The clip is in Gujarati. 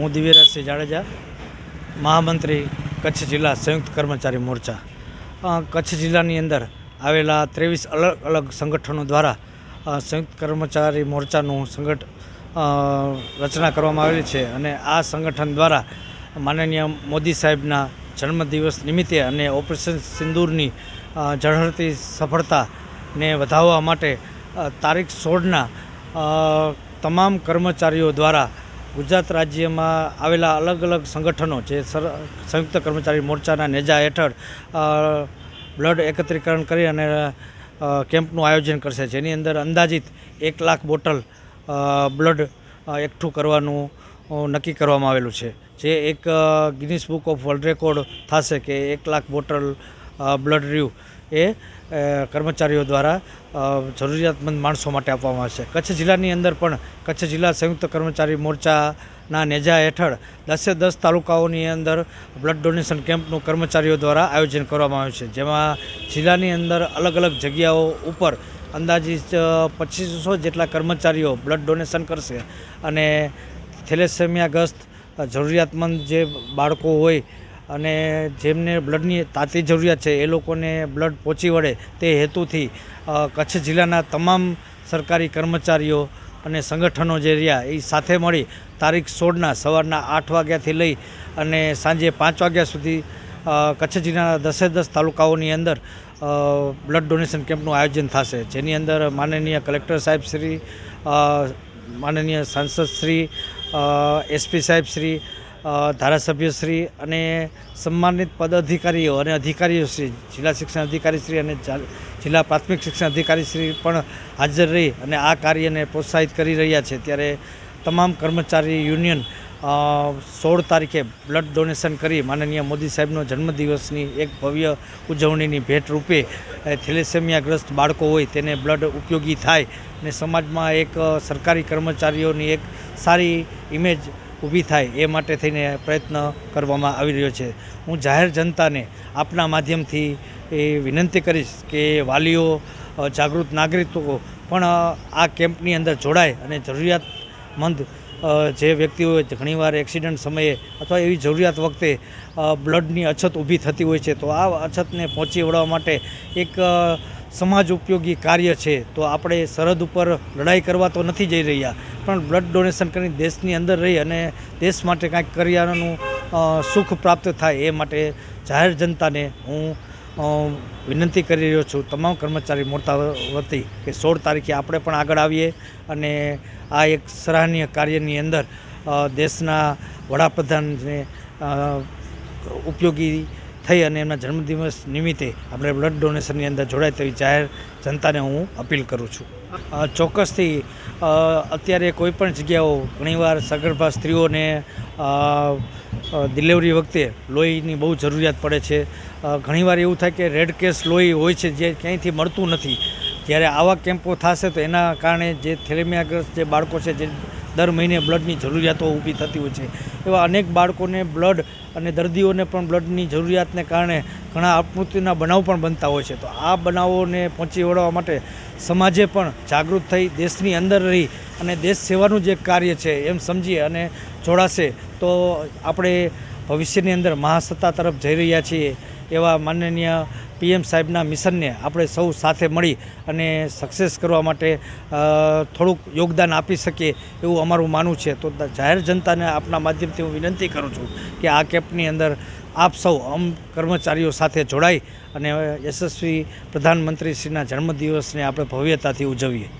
હું દિવ્યરાજસિંહ જાડેજા, મહામંત્રી કચ્છ જિલ્લા સંયુક્ત કર્મચારી મોરચા. કચ્છ જિલ્લાની અંદર આવેલા ત્રેવીસ અલગ અલગ સંગઠનો દ્વારા સંયુક્ત કર્મચારી મોરચાનું સંગઠ રચના કરવામાં આવેલી છે અને આ સંગઠન દ્વારા માનનીય મોદી સાહેબના જન્મદિવસ નિમિત્તે અને ઓપરેશન સિંદૂરની ઝળહળતી સફળતાને વધાવવા માટે તારીખ સોળના તમામ કર્મચારીઓ દ્વારા ગુજરાત રાજ્યમાં આવેલા અલગ અલગ સંગઠનો જે સર- સંયુક્ત કર્મચારી મોરચાના નેજા હેઠળ બ્લડ એકત્રીકરણ કરી અને કેમ્પનું આયોજન કરશે. જેની અંદર અંદાજિત એક લાખ બોટલ બ્લડ એકઠું કરવાનું નક્કી કરવામાં આવેલું છે. જે એક Guinness book of world record થશે કે એક લાખ બોટલ બ્લડ રહ્યું એ કર્મચારીઓ દ્વારા જરૂરિયાતમંદ માણસો માટે આપવામાં આવશે. કચ્છ જિલ્લાની અંદર પણ કચ્છ જિલ્લા સંયુક્ત કર્મચારી મોરચાના નેજા હેઠળ દસે દસ તાલુકાઓની અંદર બ્લડ ડોનેશન કેમ્પનું કર્મચારીઓ દ્વારા આયોજન કરવામાં આવ્યું છે. જેમાં જિલ્લાની અંદર અલગ અલગ જગ્યાઓ ઉપર અંદાજિત પચીસો જેટલા કર્મચારીઓ બ્લડ ડોનેશન કરશે અને થેલેસેમિયાગ્રસ્ત જરૂરિયાતમંદ જે બાળકો હોય અને જેમને બ્લડની તાતી જરૂરિયાત છે, એ લોકોને બ્લડ પહોંચી વળે તે હેતુથી કચ્છ જિલ્લાના તમામ સરકારી કર્મચારીઓ અને સંગઠનો જે રહ્યા, એ સાથે મળી તારીખ સોળના સવારના આઠ વાગ્યાથી લઈ અને સાંજે પાંચ વાગ્યા સુધી કચ્છ જિલ્લાના દસે દસ તાલુકાઓની અંદર બ્લડ ડોનેશન કેમ્પનું આયોજન થશે. જેની અંદર માનનીય કલેક્ટર સાહેબ શ્રી માનનીય સાંસદ શ્રી એસપી સાહેબ શ્રી ધારાસભ્યશ્રી અને સન્માનિત પદ અધિકારીઓ અને અધિકારીઓશ્રી જિલ્લા શિક્ષણ અધિકારીશ્રી અને જિલ્લા પ્રાથમિક શિક્ષણ અધિકારીશ્રી પણ હાજર રહી અને આ કાર્યને પ્રોત્સાહિત કરી રહ્યા છે. ત્યારે તમામ કર્મચારી યુનિયન સોળ તારીખે બ્લડ ડોનેશન કરી માનનીય મોદી સાહેબનો જન્મદિવસની એક ભવ્ય ઉજવણીની ભેટ રૂપે થેલેસેમિયાગ્રસ્ત બાળકો હોય તેને બ્લડ ઉપયોગી થાય અને સમાજમાં એક સરકારી કર્મચારીઓની એક સારી ઇમેજ ઊભી થાય એ માટે થઈને પ્રયત્ન કરવામાં આવી રહ્યો છે. હું જાહેર જનતાને આપના માધ્યમથી એ વિનંતી કરીશ કે વાલીઓ જાગૃત નાગરિકો પણ આ કેમ્પની અંદર જોડાય અને જરૂરિયાતમંદ જે વ્યક્તિઓ ઘણીવાર એક્સિડન્ટ સમયે અથવા એવી જરૂરિયાત વખતે બ્લડની અછત ઊભી થતી હોય છે, તો આ અછતને પહોંચી વળવા માટે એક સમાજ ઉપયોગી કાર્ય છે, તો આપણે સરહદ ઉપર લડાઈ કરવા તો નથી જઈ રહ્યા, પણ બ્લડ ડોનેશન કરીને દેશની અંદર રહી અને દેશ માટે કાંઈક કર્યાનું સુખ પ્રાપ્ત થાય એ માટે જાહેર જનતાને હું વિનંતી કરી રહ્યો છું. તમામ કર્મચારી મોટા વતી કે સોળ તારીખે આપણે પણ આગળ આવીએ અને આ એક સરાહનીય કાર્યની અંદર દેશના વડાપ્રધાનને ઉપયોગી થઈ અને એમના જન્મદિવસ નિમિત્તે આપણે બ્લડ ડોનેશનની અંદર જોડાય તેવી જાહેર જનતાને હું અપીલ કરું છું. ચોક્કસથી અત્યારે કોઈ પણ જગ્યાઓ ઘણીવાર સગર્ભા સ્ત્રીઓને ડિલિવરી વખતે લોહીની બહુ જરૂરિયાત પડે છે. ઘણીવાર એવું થાય કે રેડ કેસ લોહી હોય છે જે ક્યાંયથી મળતું નથી. જ્યારે આવા કેમ્પો થશે તો એના કારણે જે થેલેમિયાગ્રસ્ત જે બાળકો છે જે દર મહિને બ્લડની જરૂરિયાતો ઊભી થતી હોય છે. એવા અનેક બાળકોને બ્લડ અને દર્દીઓને પણ બ્લડની જરૂરિયાતને કારણે ઘણા આપમૃત્યુના બનાવ પણ બનતા હોય છે. તો આ બનાવોને પહોંચી વળવા માટે સમાજે પણ જાગૃત થઈ દેશની અંદર રહી અને દેશ સેવાનું જે કાર્ય છે એમ સમજીએ અને જોડાશે. તો આપણે ભવિષ્યની અંદર મહાસત્તા તરફ જઈ રહ્યા છીએ. એવા માનનીય પીએમ સાહેબના મિશનને આપણે સૌ સાથે મળી અને સક્સેસ કરવા માટે થોડુંક યોગદાન આપી શકીએ એવું અમારું માનવું છે. તો જાહેર જનતાને આપના માધ્યમથી હું વિનંતી કરું છું કે આ કેમ્પની અંદર આપ સૌ અમ કર્મચારીઓ સાથે જોડાઈ અને યશસ્વી પ્રધાનમંત્રીશ્રીના જન્મદિવસને આપણે ભવ્યતાથી ઉજવીએ.